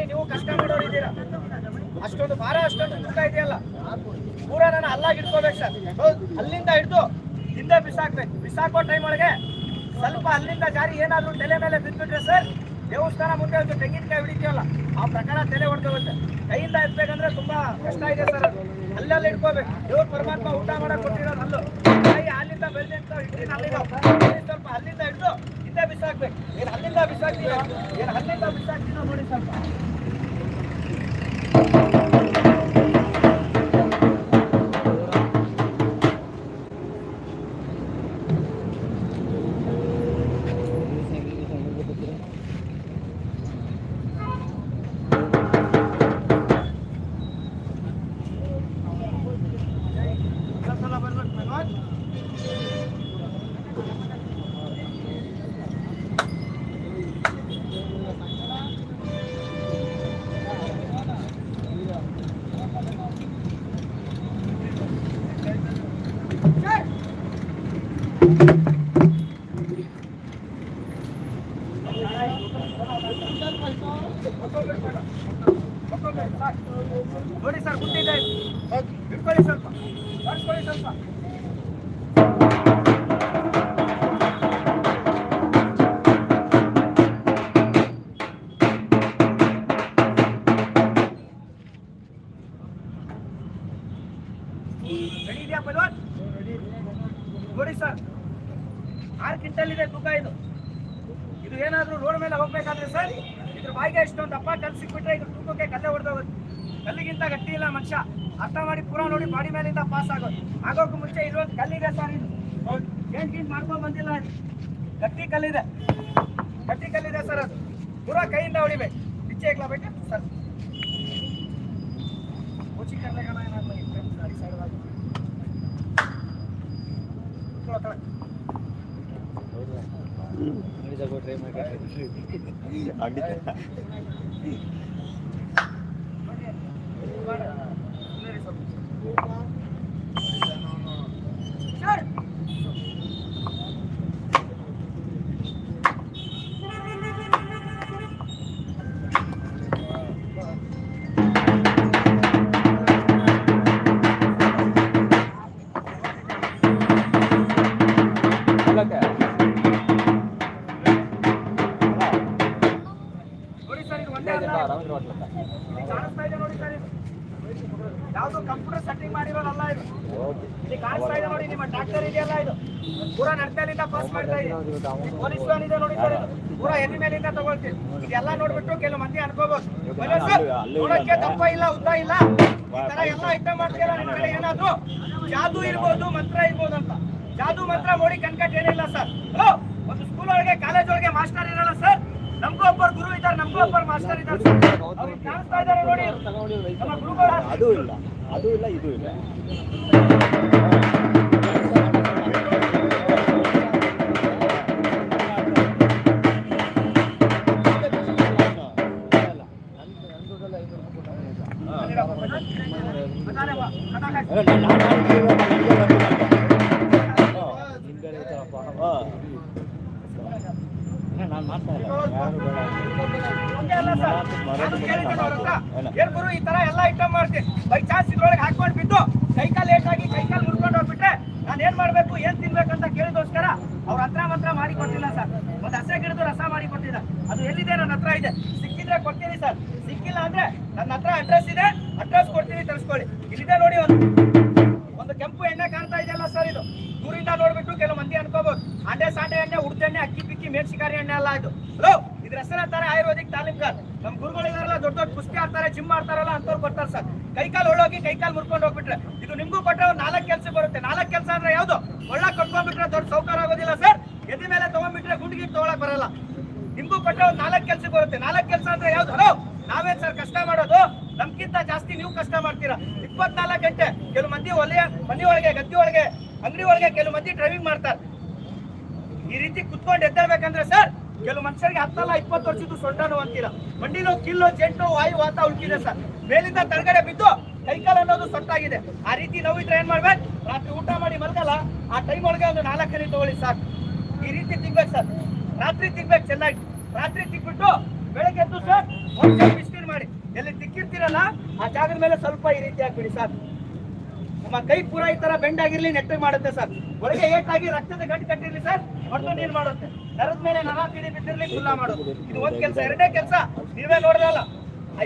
ಮಾಡಿ ನೀವು ಕಷ್ಟ ಮಾಡೋರು ಇದ್ದೀರಾ? ಅಷ್ಟೊಂದು ಭಾರ, ಅಷ್ಟೊಂದು ತೂಕ ಇದೆಯಲ್ಲ? ಪೂರ ನಾನು ಅಲ್ಲಾಗಿ ಇಟ್ಕೋಬೇಕು ಸರ್. ಅಲ್ಲಿಂದ ಹಿಡಿದು ಹಿಂದೆ ಬಿಸಾಕ್ಬೇಕು. ಬಿಸಾಕೋ ಟೈಮ್ ಒಳಗೆ ಸ್ವಲ್ಪ ಅಲ್ಲಿಂದ ಜಾರಿ ಏನಾದ್ರೂ ತಲೆ ಮೇಲೆ ಬಿದ್ದುಬಿಟ್ರೆ ಸರ್, ದೇವಸ್ಥಾನ ಮುಂದೆ ಒಂದು ತೆಂಗಿನಕಾಯಿ ಹಿಡಿತೀವಲ್ಲ, ಆ ಪ್ರಕಾರ ತಲೆ ಹೊಡ್ಕೋಬೇಕು. ಕೈಯಿಂದ ಎತ್ಬೇಕಂದ್ರೆ ತುಂಬಾ ಕಷ್ಟ ಇದೆ ಸರ್ ಅಲ್ಲೆಲ್ಲ ಇಟ್ಕೋಬೇಕು ದೇವ್ರ ಪರಮಾತ್ಮ ಊಟ ಮಾಡಕ್ ಕೊಟ್ಟಿರೋದು ಅಲ್ಲೂ. ಕೈ ಅಲ್ಲಿಂದ ಬೆಳೆದಂತ ಸ್ವಲ್ಪ ಅಲ್ಲಿಂದ ಹಿಡಿದು ಹಿಂದೆ ಬಿಸಾಕ್ಬೇಕು. ಏನು ಅಲ್ಲಿಂದ ಬಿಸಾಕ್ತೀವಿ ಏನು ಅಲ್ಲಿಂದ ಬಿಸಾಕ್ತೀನೋ ನೋಡಿ ಸ್ವಲ್ಪ ನೋಡಿ ಸರ್ ಗುಟ್ಟಿದೆ ಇಟ್ಕೊಳ್ಳಿ ಸ್ವಲ್ಪ. ಮಾಡಿಸ್ಕೊಳ್ಳಿ ಸ್ವಲ್ಪ. ರೆಡಿ ಇದೆಯಾ ಪೈಲ್ವಾನ್ ನೋಡಿ ಸರ್ ಆರು ಕ್ವಿಂಟಲ್ ಇದೆ ತೂಕ ಇದು. ಇದು ಏನಾದ್ರೂ ರೋಡ್ ಮೇಲೆ ಹೋಗ್ಬೇಕಾದ್ರೆ ಸರ್? ಇದ್ರ ಬಾಯಿಗೆ ಇಷ್ಟೊಂದು ದಪ್ಪ ಕಲ್ ಸಿಕ್ಬಿಟ್ರೆ ಇದ್ರ ತೂಕಕ್ಕೆ ಕಲ್ಲೆ ಹೊಡೆದೋಗುತ್ತೆ ಕಲ್ಲಿಗಿಂತ ಗಟ್ಟಿ ಇಲ್ಲ ಮನುಷ್ಯ. ಅರ್ಥ ಮಾಡಿ ಪೂರ ನೋಡಿ ಬಾಡಿ ಮೇಲಿಂದ ಪಾಸ್ ಆಗೋದು. ಆಗೋಕ್ಕೂ ಮುಂಚೆ ಇಲ್ಲೊಂದು ಕಲ್ಲಿದೆ ಸರ್ ಇದು. ಏನ್ ಗೀನ್ ಮಾಡ್ಕೊಂಡ್ ಬಂದಿಲ್ಲ ಗಟ್ಟಿ ಕಲ್ಲಿದೆ. ಗಟ್ಟಿ ಕಲ್ಲಿದೆ ಸರ್ ಅದು. ಪೂರ ಕೈಯಿಂದ ಹೊಡಿಬೇಕು. ಬಿಚ್ಚೆ ಬೇಕು? ಸರ್. ಮುಚ್ಚಿ ಕರ್ಲೆಗಣ ಏನಾದ್ರು ಇದ್ರೆ ಗಾಡಿ side ಒಳಗೆ. ಕೂತ್ಕೊಳ್ಳೋ ತಗೊಳ್ಳಿ. ನೋಡಿ ಯಾವುದು ಕಂಪ್ಯೂಟರ್ ಸೆಟ್ಟಿಂಗ್ ಮಾಡಿರೋದಲ್ಲ ಇದು. ಇಲ್ಲಿ ಕಾಣಿಸ್ತಾ ಇದೆ ನೋಡಿ ನಿಮ್ಮ ಟ್ರಾಕ್ಟರ್ ಇದೆಯಲ್ಲ ಇದು. ಪೂರಾ ನಡ್ತಲಿಂದ ಪಾಸ್ ಮಾಡ್ತಾ ಇದೆ. ಪೊಲೀಸ್ ವ್ಯಾನ್ ಇದೆ ನೋಡಿ ಸರ್ ಇದು. ಎನ್ ಮೇಲಿಂದ ತಗೊಳ್ತೀವಿ. ಇದೆಲ್ಲ ನೋಡ್ಬಿಟ್ಟು ಕೆಲವು ಮಂದಿ ಅನ್ಕೋಬಹುದು ನೋಡಕ್ಕೆ ದಪ್ಪ ಇಲ್ಲ ಉದ್ದ ಇಲ್ಲ. ಈ ತರ ಎಲ್ಲ ಐಟಮ್ ಮಾಡ್ತೀರಾ? ಕಡೆ ಏನಾದ್ರು ಜಾದು ಇರ್ಬೋದು ಮಂತ್ರ ಇರ್ಬೋದು ಅಂತ ಜಾದು ಮಂತ್ರ ನೋಡಿ ಕನ್ಕಟ್ ಏನಿಲ್ಲ ಸರ್ ಹಲೋ ಒಂದು ಸ್ಕೂಲ್ ಒಳಗೆ ಕಾಲೇಜ್ ಒಳಗೆ ಮಾಸ್ಟರ್ ಇರಲ್ಲ ಸರ್ ನಮಗೂ ಒಬ್ಬರು ಗುರು ಇದ್ದಾರೆ ನಮಗೂ ಒಬ್ಬರು ಮಾಸ್ಟರ್ ಇದ್ದಾರೆ ಸರ್ ಅವ್ರಿಗೆ ಕಾಣಿಸ್ತಾ ಇದ್ದಾರೆ ನೋಡಿ ನಮ್ಮ ಗುರುಗಳು ಅದು ಇಲ್ಲ ಅದು ಇಲ್ಲ ಇದು ಇಲ್ಲ ಏನ್ ಗುರು ಈ ತರ ಎಲ್ಲ ಐಟಮ್ ಮಾಡ್ತೀನಿ ಬೈ ಚಾನ್ಸ್ ಇದ್ರೊಳಗೆ ಹಾಕೊಂಡ್ ಬಿದ್ದು ಕೈಕಾಲ್ ಲೇಟ್ ಆಗಿ ಕೈಕಾಲ್ ಮುರ್ಕೊಂಡು ಹೋಗ್ಬಿಟ್ರೆ ನಾನು ಏನ್ ಮಾಡ್ಬೇಕು ಏನ್ ತಿನ್ಬೇಕಂತ ಕೇಳಿದೋಸ್ಕರ ಅವ್ರ ಹತ್ರ ಮಾತ್ರ ಮಾಡಿ ಕೊಟ್ಟಿಲ್ಲ ಸರ್ ಒಂದ್ ಹಸೆ ಗಿಡದ ರಸ ಮಾಡಿ ಕೊಟ್ಟಿಲ್ಲ ಅದು ಎಲ್ಲಿದೆ ನನ್ನ ಹತ್ರ ಇದೆ ಸಿಕ್ಕಿದ್ರೆ ಕೊಡ್ತೀನಿ ಸರ್ ಸಿಕ್ಕಿಲ್ಲ ಅಂದ್ರೆ ನನ್ನ ಹತ್ರ ಅಡ್ರೆಸ್ ಇದೆ ಅಡ್ರೆಸ್ ಕೊಡ್ತೀನಿ ತರಿಸ್ಕೊಳ್ಳಿ ಇಲ್ಲಿದೆ ನೋಡಿ ಒಂದು ಒಂದು ಕೆಂಪು ಎಣ್ಣೆ ಕಾಣ್ತಾ ಇದೆಯಲ್ಲ ಸರ್ ಇದು ದೂರಿಂದ ನೋಡ್ಬಿಟ್ಟು ಕೆಲವು ಮಂದಿ ಅನ್ಕೋಬಹುದು ಅಂಡೆ ಸಾಂಡೆ ಎಣ್ಣೆ ಉಡ್ದೆಣ್ಣೆ ಅಕ್ಕಿ ಪಿಕ್ಕಿ ಮೆಣಸಿಕಾರಿ ಎಣ್ಣೆ ಅಲ್ಲ ಇದು ಹಲೋ ಇದ್ರ ಹೆಸರು ಆಯುರ್ವೇದಿಕ್ ತಾಲೀಮ್ಗಾರ್ ನಮ್ ಗುರುಗಳಿದಾರಲ್ಲ, ದೊಡ್ಡ ದೊಡ್ಡ ಕುಸ್ತಿ ಆಡ್ತಾರೆ ಜಿಮ್ ಮಾಡ್ತಾರಲ್ಲ ಅಂತವ್ರು ಬರ್ತಾರೆ ಸರ್. ಕೈಕಾಲ್ ಒಳ್ಳೋಗಿ ಕೈಕಾಲ್ ಮುರ್ಕೊಂಡು ಹೋಗ್ಬಿಟ್ರೆ, ಇದು ನಿಮ್ಗೂ ಕೊಟ್ಟರೆ ನಾಲ್ಕು ಕೆಲಸ ಬರುತ್ತೆ. ನಾಲ್ಕು ಕೆಲಸ ಅಂದ್ರೆ ಯಾವ್ದು? ಒಳ್ಳೆ ಕಟ್ಕೊಂಡ್ಬಿಟ್ರೆ ದೊಡ್ಡ ಸೌಕರ್ಯ ಆಗೋದಿಲ್ಲ ಸರ್. ಎದೆ ಮೇಲೆ ತಗೊಂಡ್ಬಿಟ್ರೆ ಗುಂಡಿಗೆ ತಗೊಳಕ್ ಬರಲ್ಲ. ನಿಮ್ಗೂ ಕೊಟ್ಟರೆ ಒಂದು ನಾಲ್ಕು ಕೆಲಸ ಬರುತ್ತೆ. ನಾಲ್ಕು ಕೆಲಸ ಅಂದ್ರೆ ಯಾವ್ದು? ಹಲೋ, ನಾವೇನ್ ಸರ್ ಕಷ್ಟ ಮಾಡೋದು? ನಮ್ಗಿಂತ ಜಾಸ್ತಿ ನೀವು ಕಷ್ಟ ಮಾಡ್ತೀರಾ? ಇಪ್ಪತ್ನಾಲ್ಕು ಗಂಟೆ ಕೆಲವು ಮಂದಿ ಒಲೆಯ ಮನೆ ಒಳಗೆ, ಗದ್ದೆ ಒಳಗೆ, ಅಂಗಡಿ ಒಳಗೆ ಕೆಲವು ಮಂದಿ ಡ್ರೈವಿಂಗ್ ಮಾಡ್ತಾರೆ. ಈ ರೀತಿ ಕುತ್ಕೊಂಡು ಎದ್ದೇಳ್ಬೇಕಂದ್ರೆ ಸರ್ ಕೆಲವು ಮನುಷ್ಯರಿಗೆ ಹತ್ತಲ್ಲ, ಇಪ್ಪತ್ತು ವರ್ಷದ್ದು ಸೊಂಟ ನೋವು ಅಂತೀರ. ಮಂಡಿನೋ ಕಿಲ್ಲೋ ಜೆಂಟು ವಾಯು, ವಾತ ಉಳ್ಕಿದೆ ಸರ್. ಮೇಲಿಂದ ತಳಗಡೆ ಬಿದ್ದು ಕೈಕಾಲ ಅನ್ನೋದು ಸೊಟ್ಟಾಗಿದೆ ಆ ರೀತಿ ನೋವಿದ್ರೆ ಏನ್ ಮಾಡ್ಬೇಕು? ರಾತ್ರಿ ಊಟ ಮಾಡಿ ಮಲಗಲ್ಲ, ಆ ಟೈಮ್ ಒಳಗೆ ಒಂದು ನಾಲ್ಕು ತಗೊಳ್ಳಿ ಸರ್ ಈ ರೀತಿ ತಿನ್ಬೇಕು ಸರ್. ರಾತ್ರಿ ತಿನ್ಬೇಕು ಚೆನ್ನಾಗಿ. ರಾತ್ರಿ ತಿಕ್ಬಿಟ್ಟು ಬೆಳಗ್ಗೆ ಎದ್ದು ಸರ್ ಒಂದು ಬಿಸಿನೀರು ಮಾಡಿ. ಆ ಜಾಗದ ಮೇಲೆ ಸ್ವಲ್ಪ ಈ ರೀತಿ ಹಾಕ್ಬಿಡಿ ಸರ್. ನಮ್ಮ ಕೈ ಪೂರ ಈ ತರ ಬೆಂಡ್ ಆಗಿರ್ಲಿ, ನೆಟ್ಟಗೆ ಮಾಡುತ್ತೆ ಸರ್. ಒಳಗೆ ಏಟಾಗಿ ರಕ್ತದ ಗಂಟು ಕಟ್ಟಿರ್ಲಿ ಸರ್. ಒಟ್ಟು ನೀರು ಮಾಡುತ್ತೆ. ನರದ ಮೇಲೆ ನರ ತಿಳಿ ಬಿದ್ದಿರ್ಲಿ ಖುಲ್ಲಾ ಮಾಡೋದು ಇದು ಒಂದ್ ಕೆಲಸ, ಎರಡೇ ಕೆಲಸ. ನೀವೇ ನೋಡ್ದಲ್ಲ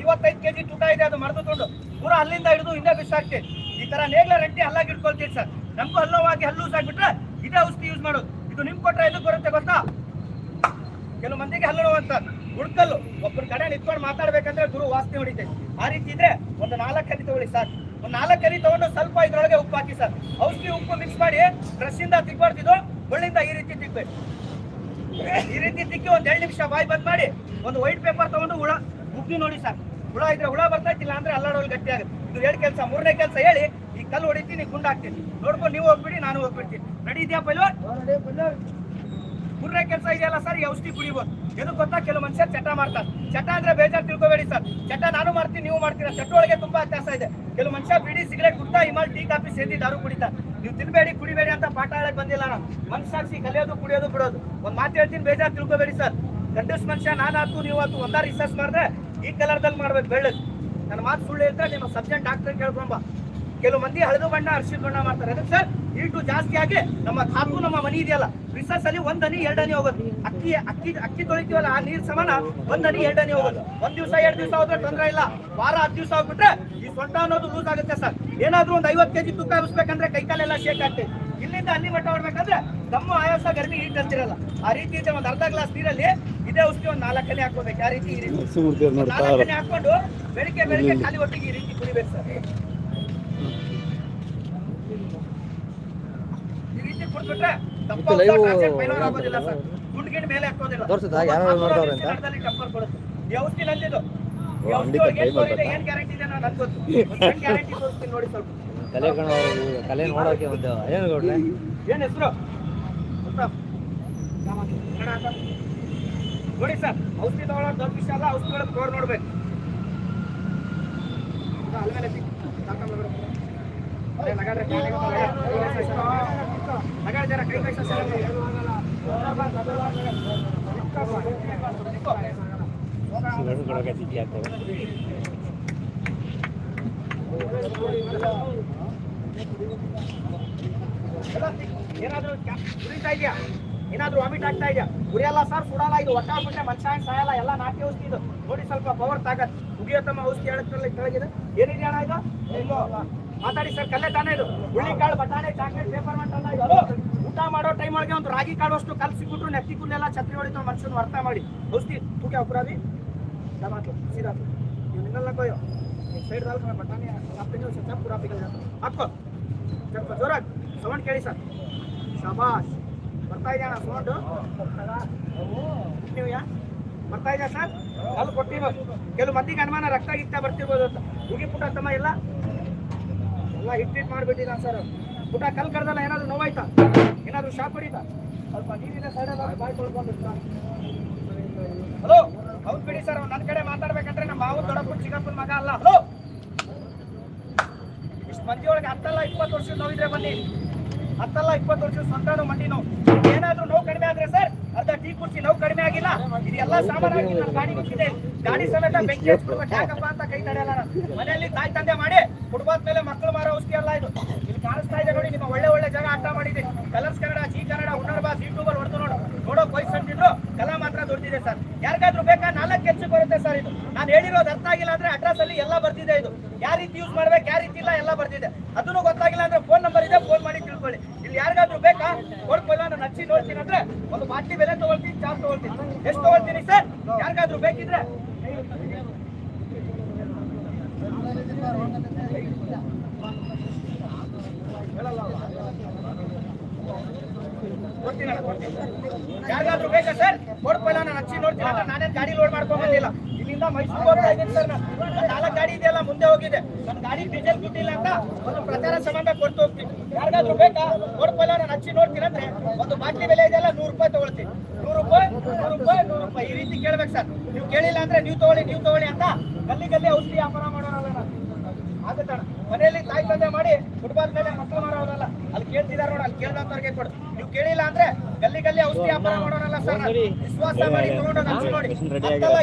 ಐವತ್ತೈದು ಕೆಜಿ ತುಟ ಇದೆ, ಅದು ಮರದ ತುಂಡು. ಪೂರ ಅಲ್ಲಿಂದ ಹಿಡಿದು ಹಿಂದೆ ಬಿಸಾಕ್ತಿ. ಈ ತರ ನೇಗ್ಲ ರಟ್ಟಿ ಹಲ್ಲಾಗಿ ಇಟ್ಕೊಳ್ತೀವಿ ಸರ್. ನಮ್ಗೂ ಹಲ್ಲವಾಗಿ ಹಲ್ಲು ಸಾಕ್ಬಿಟ್ರೆ ಇದೇ ಔಷಧಿ ಯೂಸ್ ಮಾಡೋದು. ಇದು ನಿಮ್ ಕೊಟ್ರೆ ಎದಕ್ಕೆ ಬರುತ್ತೆ ಗೊತ್ತಾ? ಕೆಲವು ಮಂದಿಗೆ ಹಲ್ಲು ನೋವು ಅಂತ. ಹುಡ್ಕಲ್ಲು ಒಬ್ಬರ ಕಡೆ ನಿಂತ್ಕೊಂಡು ಮಾತಾಡ್ಬೇಕಂದ್ರೆ ಗುರು ವಾಸನೆ ಹೊಡಿತೈತೆ. ಆ ರೀತಿ ಇದ್ರೆ ಒಂದು ನಾಲ್ಕು ಹನಿ ತಗೊಳ್ಳಿ ಸರ್ ಒಂದು ನಾಲ್ಕು ಹನಿ ತಗೊಂಡು ಸ್ವಲ್ಪ ಇದ್ರೊಳಗೆ ಉಪ್ಪು ಹಾಕಿ ಸರ್ ಔಷಧಿ ಉಪ್ಪು ಮಿಕ್ಸ್ ಮಾಡಿ ಡ್ರೆಸ್ ಇಂದ ತಿಕ್ಕೊಡ್ತಿದ್ದು ಒಳ್ಳಿಂದ ಈ ರೀತಿ ತಿಕ್ಬೇಕು. ಈ ರೀತಿ ತಿಕ್ಕಿ ಒಂದ್ ಎರಡು ನಿಮಿಷ ಬಾಯ್ ಬಂದ್ ಮಾಡಿ ಒಂದು ವೈಟ್ ಪೇಪರ್ ತಗೊಂಡು ಹುಳ ಉಗ್ಗಿ ನೋಡಿ ಸರ್ ಹುಳ ಇದ್ರೆ ಹುಳ ಇಲ್ಲ ಅಂದ್ರೆ ಅಲ್ಲಾಡೋಲ್ ಗಟ್ಟಿ ಆಗುತ್ತೆ. ಇದು ಎರಡು ಕೆಲಸ, ಮೂರನೇ ಕೆಲಸ ಹೇಳಿ, ಈ ಕಲ್ಲು ಹೊಡಿತೀನಿ ಗುಂಡ ಹಾಕ್ತೀನಿ. ನೋಡ್ಕೊಂಡು ನೀವು ಹೋಗ್ಬಿಡಿ, ನಾನು ಹೋಗ್ಬಿಡ್ತೀನಿ. ರೆಡಿ ಇದೆಯಾ ಪಲ್ವ ಮೂರನೇ ಕೆಲಸ ಇದೆಯಲ್ಲ ಸರ್ ಔಷಧಿ ಕುಡಿಬೋದು. ಎದು ಗೊತ್ತಾ? ಕೆಲವು ಮನುಷ್ಯರು ಚಟ ಮಾಡ್ತಾರೆ. ಚಟ ಅಂದ್ರೆ ಬೇಜಾರು ತಿಳ್ಕೊಬೇಡಿ ಸರ್. ಚಟ ನಾನು ಮಾಡ್ತೀನಿ, ನೀವು ಮಾಡ್ತೀರಾ? ಚಟ ಒಳಗೆ ತುಂಬಾ ವ್ಯತ್ಯಾಸ ಇದೆ. ಕೆಲವು ಮನುಷ್ಯ ಬಿಡಿ, ಸಿಗರೇಟ್ ಕುಡ್ತಾ, ಹಿಮಾಲ್ ಟೀ, ಕಾಫಿ ಸೇದಿ ದಾರು ಕುಡಿತಾರೆ. ನೀವು ತಿನ್ಬೇಡಿ, ಕುಡಿಬೇಡಿ ಅಂತ ಪಾಠ ಹೇಳಕ್ ಬಂದಿಲ್ಲ ನಾನು. ಮನ್ಸಾಕ್ಸಿ ಕಲಿಯೋದು, ಕುಡಿಯೋದು, ಬಿಡೋದು. ಒಂದ್ ಮಾತು ಹೇಳ್ತೀನಿ, ಬೇಜಾರ್ ತಿಳ್ಕೊಬೇಡಿ ಸರ್. ಗಂಡಸ್ ಮನುಷ್ಯ ನಾನು ಆತು ನೀವು ಆತು ಒಂದಾರು ರಿಸರ್ಚ್ ಮಾಡಿದ್ರೆ ಈ ಕಲರ್ದಲ್ಲಿ ಮಾಡ್ಬೇಕು ಬೆಳ್ಳಗ್. ನನ್ನ ಮಾತು ಸುಳ್ಳು ಹೇಳ್ತಾ ನಿಮ್ಮ ಸಬ್ಜೆಕ್ಟ್ ಡಾಕ್ಟರ್ ಕೇಳ್ಕೊಂಬ ಕೆಲವು ಮಂದಿ ಹಳದು ಬಣ್ಣ ಅರ್ಶಿದ ಬಣ್ಣ ಮಾಡ್ತಾರೆ. ಅದಕ್ಕೆ ಸರ್ ಈಟು ಜಾಸ್ತಿ ಆಗಿ ನಮ್ಮ ಕಾಪು ನಮ್ಮ ಮನಿ ಇದೆಯಲ್ಲ ರಿಸರ್ಚ್ ಅಲ್ಲಿ ಒಂದ್ ಹನಿ ಎರಡ್ ಹನಿ ಹೋಗೋದು. ಅಕ್ಕಿ ಅಕ್ಕಿ ಅಕ್ಕಿ ತೊಳಿತೀವಲ್ಲ ಆ ನೀರ್ ಸಮಾನ ಒಂದ್ ಹನಿ ಎರಡ್ ಹನಿ ಹೋಗೋದು. ಒಂದ್ ದಿವಸ ಎರಡ್ ದಿವಸ ಹೋದ್ರೆ ತೊಂದ್ರೆ ಇಲ್ಲ. ವಾರ ಹತ್ತು ದಿವಸ ಹೋಗ್ಬಿಟ್ರೆ ಈ ಸೊಂಟ ಅನ್ನೋದು ಲೂಸ್ ಆಗುತ್ತೆ ಸರ್ ಏನಾದ್ರೂ ಒಂದ್ ಐವತ್ ಕೆಜಿ ತೂಕ ಹರಿಸ್ಬೇಕಂದ್ರೆ ಕೈಕಾಲೆಲ್ಲ ಶೇಕ್ ಆಗ್ತದೆ. ಇಲ್ಲಿಂದ ಅಲ್ಲಿ ಮಟ್ಟ ಹೊಡ್ಬೇಕಂದ್ರೆ ತಮ್ಮ ಆಯಾಸ ಗರ್ಮಿ ಹೀಟ್ ಅಂತಿರಲ್ಲ. ಆ ರೀತಿ ಇದೆ ಒಂದ್ ಅರ್ಧ ಗ್ಲಾಸ್ ನೀರಲ್ಲಿ ಇದೇ ಔಷಧಿ ಒಂದ್ ನಾಲ್ಕನೇ ಹಾಕೋಬೇಕು ಆ ರೀತಿ ಈ ರೀತಿ? ಒಂದ್ ನಾಲ್ಕು ಹನಿ ಹಾಕೊಂಡು ಬೆಳಿಗ್ಗೆ ಬೆಳಿಗ್ಗೆ ಖಾಲಿ ಒಟ್ಟಿಗೆ ಈ ರೀತಿ ಕುಡಿಬೇಕು ಸರ್ ಗುಂಡ್ ಗಿಂಡ್ ಮೇಲೆ ಹಾಕೋದಿಲ್ಲ. ತೋರ್ಸುತ್ತಾ? ಯಾರು ನಿಮಿಷ ಅಂತ? ಟಪ್ಪರ್ ಕೊಡುತ್ತೆ. ಔಷಧಿ ಒಳಗೆ ಏನ್ ಗ್ಯಾರಂಟಿ ಇದೆ ಅನ್ನೋದು ನಂಗ್ ಗೊತ್ತು. ಗ್ಯಾರಂಟಿ ತೋರಿಸ್ತೀನಿ ನೋಡಿ ಸ್ವಲ್ಪ. ಕಲೆ ಕಲೆ ನೋಡೋಕೆ ಒಂದು ಏನು ಗೌಡ್ರೆ ಏನ್ ಹೆಸರು. ನೋಡಿ ಸರ್ ಔಷಧಿ ತಗೊಳ್ಳೋದು ದೊಡ್ಡ ವಿಷಯ ಅಲ್ಲ ಔಷಧಿ ಒಳಗೆ ತೋರ್ ನೋಡ್ಬೇಕು ಇದು ಅಲ್ಲ್ ಏನಾದ್ರೂ ಉರಿತಾ ಇದೆಯಾ ಏನಾದ್ರೂ ವಾಮಿಟ್ ಆಗ್ತಾ ಇದೆಯಾ ಉರಿಯಲ್ಲ ಸರ್ ಸುಡಲ್ಲ ಇದು ಒಟ್ಟಾಗ್ಬಿಟ್ರೆ ಮನುಷ್ಯ ಸಾಯಲ್ಲ ಎಲ್ಲ ನಾಟಿ ಔಷಧಿ ಇದು ನೋಡಿ ಸ್ವಲ್ಪ ಪವರ್ ತಾಕತ್ ಉಗಿಯೋತಮ್ಮ ಔಷಧಿ ಹೇಳಕ್ತಿರಲ್ಲ ಕೆಳಗಿದೆ ಏನಿದೆ ಅಣ್ಣ ಇದು. ಮಾತಾಡಿ ಸರ್, ಕಲ್ಲೇ ತಾನೇ ಇದು. ಹುಳ್ಳಿಕಾಳು ಬಟಾಣೆ ಚಾಕ್ಲೇಟ್ ಪೇಪರ್ ಮಂಟಲ್ಲ? ಊಟ ಮಾಡೋ ಟೈಮ್ ಒಳಗೆ ಒಂದು ರಾಗಿ ಕಾಳು ಅಷ್ಟು ಕಲ್ ಸಿಕ್ಬಿಟ್ರು ನೆತ್ತಿ ಕುಲ್ಲೆಲ್ಲ ಛತ್ರಿ ಹೊಡಿತು, ಮನುಷ್ಯನ ಅರ್ಥ ಮಾಡಿ. ಔಷಧಿ, ತೂಕೆ ಅಪರಾಧಿ ಟಮಾಟು ಸೀದಾ ನೀವು ನಿನ್ನಲ್ಲ ಕೊಯ್ಯೋ. ಸೈಡ್ ದಾಲ್ ಬಟಾಣಿ ಹಾಕ್ತೀನಿ ಸ್ವಲ್ಪ ಪೂರಾ ಪಿಗಲ್ ಹಾಕೋ ಸ್ವಲ್ಪ ಜೋರಾಗಿ. ಸೌಂಡ್ ಕೇಳಿ ಸರ್. ಶಬಾಷ್. ಬರ್ತಾ ಇದೆಯಣ್ಣ ಸೌಂಡ್? ನೀವು ಯಾ? ಬರ್ತಾ ಇದೆಯಾ ಸರ್? ಅಲ್ಲಿ ಕೊಟ್ಟಿರೋದು ಕೆಲವು ಮಂದಿಗೆ ಅನುಮಾನ ರಕ್ತ ಗಿಕ್ತ ಬರ್ತಿರ್ಬೋದು ಅಂತ. ಹುಗಿ ಸಮಯ ಇಲ್ಲ ಎಲ್ಲ ಹಿಟ್ ಹಿಟ್ ಮಾಡ್ಬಿಟ್ಟಿಲ್ಲ ಸರ್. ಪುಟ ಕಲ್ ಕಡ್ದಲ್ಲ ಏನಾದ್ರು ನೋವಾಯ್ತಾ? ಏನಾದ್ರು ಶಾಕ್ ಹೊಡಿತಾ? ಸ್ವಲ್ಪ ನೀರಿನ ಸೈಡಲ್ಲಿ ಬಾಯ್ ತೊಳ್ಕೊಂಡು ಹಲೋ ಹೌದು ಬಿಡಿ ಸರ್ ನನ್ನ ಕಡೆ ಮಾತಾಡ್ಬೇಕಂದ್ರೆ ನಮ್ಮ ಮಾವು ದೊಡ್ಡಪ್ಪನ, ಚಿಕ್ಕಪ್ಪನ ಮಗ ಅಲ್ಲ. ಹಲೋ ಇಷ್ಟು ಮಂದಿ ಒಳಗೆ ಹತ್ತಲ್ಲ ಇಪ್ಪತ್ತು ವರ್ಷದ ನೋವಿದ್ರೆ ಬನ್ನಿ. ಹತ್ತಲ್ಲ ಇಪ್ಪತ್ತು ವರ್ಷದ ಸಂತಾನ ಮಂಡಿ ನೋವು ಏನಾದ್ರೂ ನೋವು ಕಡಿಮೆ ಆದ್ರೆ ಸರ್? ಅರ್ಧ ಟೀ ಕುರ್ಚಿ ನೋವು ಕಡಿಮೆ ಆಗಿಲ್ಲ. ಇದು ಸಾಮಾನು ಸಾಮಾನ್ಯವಾಗಿ ನನ್ನ ಗಾಡಿ ಮುಗಿದೆ ಗಾಡಿ ಸಮೇತ ಬೆಂಕಿ ಹಚ್ಬಿಡ್ಬೇಕು ಯಾಕಪ್ಪ ಅಂತ ಕೈ ತಡೆಯಲ್ಲ ಮನೆಯಲ್ಲಿ ತಾಯಿ ತಂದೆ ಮಾಡಿ ಕುಟುಂಬದ ಮೇಲೆ ಮಕ್ಕಳು ಮಾರೋ ಔಷಧಿ ಅಲ್ಲ ಇದು. ಇಲ್ಲಿ ಕಾಣಿಸ್ತಾ ಇದೆ ನೋಡಿ, ನಿಮ್ಮ ಒಳ್ಳೆ ಒಳ್ಳೆ ಜಾಗ ಆಟ ಮಾಡಿದೆ ಕಲರ್ಸ್ ಕನ್ನಡ, ಜಿ ಕನ್ನಡ ಹುನ್ನರ್ ಬಾಸ್ ಯೂಟ್ಯೂಬರ್ ಹೊಡೆದು ನೋಡು. ನೋಡೋ ವಯಸ್ಸು ಅಂತಿದ್ರು ಕಲಾ ಮಾತ್ರ ದೊಡ್ಡಿದೆ ಸರ್. ಯಾರಿಗಾದ್ರೂ ಬೇಕಾ? ನಾಲ್ಕು ಹೆಚ್ಚು ಬರುತ್ತೆ ಸರ್ ಇದು. ನಾನು ಹೇಳಿರೋದು ಅರ್ಥ ಆಗಿಲ್ಲ ಅಂದ್ರೆ ಅಡ್ರೆಸ್ ಅಲ್ಲಿ ಎಲ್ಲ ಬರ್ತಿದೆ ಇದು. ಯಾವ ರೀತಿ ಯೂಸ್ ಮಾಡ್ಬೇಕು ಯಾವ ರೀತಿ ಇಲ್ಲ ಎಲ್ಲ ಬರ್ತಿದೆ. ಅದನ್ನು ಗೊತ್ತಾಗಿಲ್ಲ ಅಂದ್ರೆ ಫೋನ್ ನಂಬರ್ ಇದೆ ಫೋನ್ ಮಾಡಿ ತಿಳ್ಕೊಳ್ಳಿ. ಇಲ್ಲಿ ಯಾರಿಗಾದ್ರೂ ಬೇಕಾ? ಹಚ್ಚಿ ನೋಡ್ತೀನಿ ಅಂದ್ರೆ ಒಂದು ಬಾಟ್ಲಿ ಬೆಲೆ ತಗೊಳ್ತೀನಿ ಚಾರ್ಜ್ ತಗೊಳ್ತೀನಿ. ಎಷ್ಟು ತಗೊಳ್ತೀನಿ ಸರ್? ಯಾರಿಗಾದ್ರೂ ಬೇಕಿದ್ರೆ? ಕೊಡ್ತೀನಿ. ಯಾರಿಗಾದ್ರೂ ಬೇಕಾ ಸರ್? ಕೊಡ್ಕೊಳ್ಳ ನಾನು ಹಚ್ಚಿ ನೋಡ್ತೀನಿ. ನಾನೇನ್ ಗಾಡಿ ಲೋಡ್ ಮಾಡ್ಕೊಂಡ್ ಬಂದಿಲ್ಲ. ಇಲ್ಲಿಂದ ಮೈಸೂರು ಹೋಗ್ತಾ ಇದ್ದೀನಿ ಸರ್ ನಾನು. ನಾಲ್ಕು ಗಾಡಿ ಇದೆಯಲ್ಲ, ಮುಂದೆ ಹೋಗಿದೆ. ನನ್ನ ಗಾಡಿ ಡೀಸೆಲ್ ದುಡ್ಡಿಲ್ಲ ಅಂತ ಒಂದು ಪ್ರಚಾರ ಸಂಬಂಧ ಕೊಟ್ಟು ಹೋಗ್ತೀನಿ. ಯಾರಿಗಾದ್ರೂ ಬೇಕಾ? ನೋಡ್ಪಲ್ಲ ನಾನು ಹಚ್ಚಿ ನೋಡ್ತೀನಿ ಅಂದ್ರೆ. ಒಂದು ಬಾಟ್ಲಿ ಬೆಲೆ ಇದೆಯಲ್ಲ, ನೂರು ರೂಪಾಯಿ ತಗೊಳ್ತೀನಿ. ನೂರು ರೂಪಾಯಿ ನೂರು ರೂಪಾಯಿ ನೂರು ರೂಪಾಯಿ. ಈ ರೀತಿ ಕೇಳ್ಬೇಕು ಸರ್. ನೀವು ಕೇಳಿಲ್ಲ ಅಂದ್ರೆ ನೀವು ತಗೊಳ್ಳಿ ನೀವು ತಗೊಳ್ಳಿ ಅಂತ ಗಲ್ಲಿ ಗಲ್ಲಿ ಔಷಧಿ ವ್ಯಾಪಾರ ಮಾಡೋರಲ್ಲ. ನಾನು ಆಗುತ್ತಣ್ಣ ಮನೆಯಲ್ಲಿ ತಾಯಿ ತಂದೆ ಮಾಡಿ ಫುಟ್ಬಾಲ್ ಮೇಲೆ ಮಕ್ಕಳು ಮಾಡೋರಲ್ಲ ಅಲ್ಲಿ ಕೇಳ್ತಿದಾರ ನೋಡ ಅಲ್ಲಿ ಕೇಳ್ದಂತವ್ರಿಗೆ ಕೊಡು. ನೀವು ಕೇಳಿಲ್ಲ ಅಂದ್ರೆ ಗಲ್ಲಿ ಗಲ್ಲಿ ಔಷಧಿ ವ್ಯಾಪಾರ ಮಾಡೋರಲ್ಲ ಸರ್. ವಿಶ್ವಾಸ ಮಾಡಿ ತಗೊಂಡು ನೋಡಿ.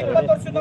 ಇಪ್ಪತ್ತು ವರ್ಷದ